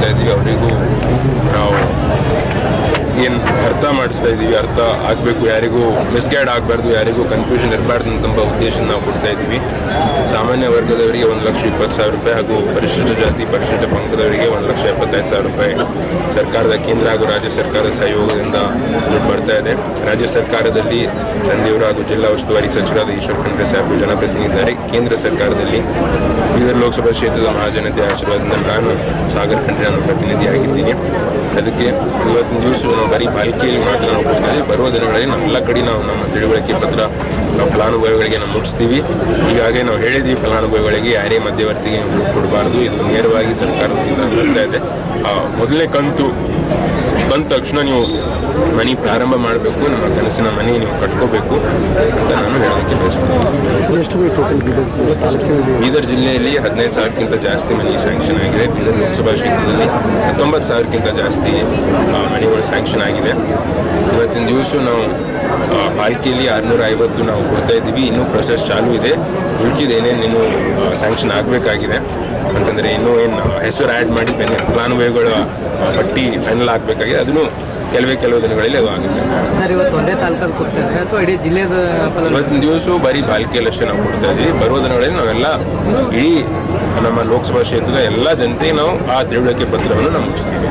ಕೊಡ್ತಾ ಇದ್ದೀವಿ ಅವರಿಗೂ ನಾವು ಏನು ಅರ್ಥ ಮಾಡಿಸ್ತಾ ಇದ್ದೀವಿ ಅರ್ಥ ಆಗಬೇಕು. ಯಾರಿಗೂ ಮಿಸ್ಗೈಡ್ ಆಗಬಾರ್ದು, ಯಾರಿಗೂ ಕನ್ಫ್ಯೂಷನ್ ಇರಬಾರ್ದು ಅಂತಂಬ ಉದ್ದೇಶ ನಾವು ಕೊಡ್ತಾ ಇದ್ದೀವಿ ಸಾಮಾನ್ಯ ವರ್ಗದವರಿಗೆ ಒಂದು ಲಕ್ಷ ಇಪ್ಪತ್ತು ಸಾವಿರ ರೂಪಾಯಿ ಹಾಗೂ ಪರಿಶಿಷ್ಟ ಜಾತಿ, ಪರಿಶಿಷ್ಟ ಪಂಗದವರಿಗೆ ಒಂದು ಲಕ್ಷ ಎಪ್ಪತ್ತೈದು ಸಾವಿರ ರೂಪಾಯಿ ಸರ್ಕಾರದ, ಕೇಂದ್ರ ಹಾಗೂ ರಾಜ್ಯ ಸರ್ಕಾರದ ಸಹಯೋಗದಿಂದ ದುಡ್ಡು ಬರ್ತಾ ಇದೆ. ರಾಜ್ಯ ಸರ್ಕಾರದಲ್ಲಿ ತಂದೆಯವರು ಹಾಗೂ ಜಿಲ್ಲಾ ಉಸ್ತುವಾರಿ ಸಚಿವರಾದ ಈಶ್ವರ್ ಖಂಡ್ರೆ ಸಾಹೇಬ್ ಜನಪ್ರತಿನಿಧಿದ್ದಾರೆ ಕೇಂದ್ರ ಸರ್ಕಾರದಲ್ಲಿ ಬೀದರ್ ಲೋಕಸಭಾ ಕ್ಷೇತ್ರದ ಮಹಾಜನತೆ ಆಶೀರ್ವಾದದಿಂದ ನಾನು ಸಾಗರ್ ಖಂಡ್ರೆ ನಾನು ಪ್ರತಿನಿಧಿಯಾಗಿದ್ದೀನಿ. ಅದಕ್ಕೆ ಇವತ್ತಿನ ದಿವಸ ನಾವು ಬರೀ ಬಾಲ್ಕಿಯಲ್ಲಿ ಮಾತ್ರ ನಾವು ಕೊಡ್ತೀವಿ ಬರುವ ದಿನಗಳಲ್ಲಿ ನಾವು ಎಲ್ಲ ಕಡೆ ನಾವು ನಮ್ಮ ತಿಳುವಳಿಕೆ ಪತ್ರ ನಾವು ಫಲಾನುಭವಿಗಳಿಗೆ ನಾವು ಮುಟ್ಟಿಸ್ತೀವಿ. ಈಗಾಗಲೇ ನಾವು ಹೇಳಿದ್ವಿ ಫಲಾನುಭವಿಗಳಿಗೆ ಯಾರೇ ಮಧ್ಯವರ್ತಿಗೆ ಕೊಡಬಾರ್ದು. ಇದು ನೇರವಾಗಿ ಸರ್ಕಾರದಿಂದ ಬರ್ತಾ ಇದೆ. ಆ, ಮೊದಲನೇ ಕಂತು ಬಂದ ತಕ್ಷಣ ನೀವು ಮನೆ ಪ್ರಾರಂಭ ಮಾಡಬೇಕು ನಮ್ಮ ಕನಸಿನ ಮನೆ ನೀವು ಕಟ್ಕೋಬೇಕು ಅಂತ ನಾನು ಹೇಳೋದಕ್ಕೆ ಬಯಸ್ತೀನಿ. ಬೀದರ್ ಜಿಲ್ಲೆಯಲ್ಲಿ ಹದಿನೈದು ಸಾವಿರಕ್ಕಿಂತ ಜಾಸ್ತಿ ಮನೆ ಸ್ಯಾಂಕ್ಷನ್ ಆಗಿದೆ. ಬೀದರ್ ಲೋಕಸಭಾ ಕ್ಷೇತ್ರದಲ್ಲಿ ಹತ್ತೊಂಬತ್ತು ಸಾವಿರಕ್ಕಿಂತ ಜಾಸ್ತಿ ಮನೆಗಳು ಸ್ಯಾಂಕ್ಷನ್ ಆಗಿದೆ. ಇವತ್ತಿನ ದಿವಸ ನಾವು ಆರ್ ಪಾಲಿಕೆಯಲ್ಲಿ ಆರುನೂರ ಐವತ್ತು ನಾವು ಕೊಡ್ತಾ ಇದ್ದೀವಿ. ಇನ್ನೂ ಪ್ರೊಸೆಸ್ ಚಾಲೂ ಇದೆ. ಉಳ್ಕಿದ ಏನೇನು ಇನ್ನೂ ಸ್ಯಾಂಕ್ಷನ್ ಆಗಬೇಕಾಗಿದೆ. ಅಂತಂದರೆ ಇನ್ನೂ ಏನು ಹೆಸರು ಆ್ಯಡ್ ಮಾಡಿ ಬೆನೆ ಫಲಾನುಭವಿಗಳ ಆ, ಪಟ್ಟಿ ಫೈನಲ್ ಆಗಬೇಕಾಗಿದೆ. ಅದನ್ನು ಕೆಲವೇ ಕೆಲವು ದಿನಗಳಲ್ಲಿ ಅದು ಆಗುತ್ತೆ. ಸರ್ ಇವತ್ತು ಒಂದೇ ತಾಲೂಕಲ್ಲಿ ಕೊಡ್ತಾರೆ ಅಥವಾ ಇಡೀ ಜಿಲ್ಲೆದ ಇವತ್ತಿನ ದಿವಸ ಬರೀ ಬಾಲ್ಕಿಯಲ್ಲಷ್ಟೇ ನಾವು ಕೊಡ್ತಾ ಇದ್ದೀವಿ. ಬರುವ ದಿನಗಳಲ್ಲಿ ನಾವೆಲ್ಲ ಇಡೀ ನಮ್ಮ ಲೋಕಸಭಾ ಕ್ಷೇತ್ರದ ಎಲ್ಲ ಜನತೆಗೆ ನಾವು ಆ ತಿಳುವಳಿಕೆ ಪತ್ರವನ್ನು ನಾವು ಮುಗಿಸ್ತೀವಿ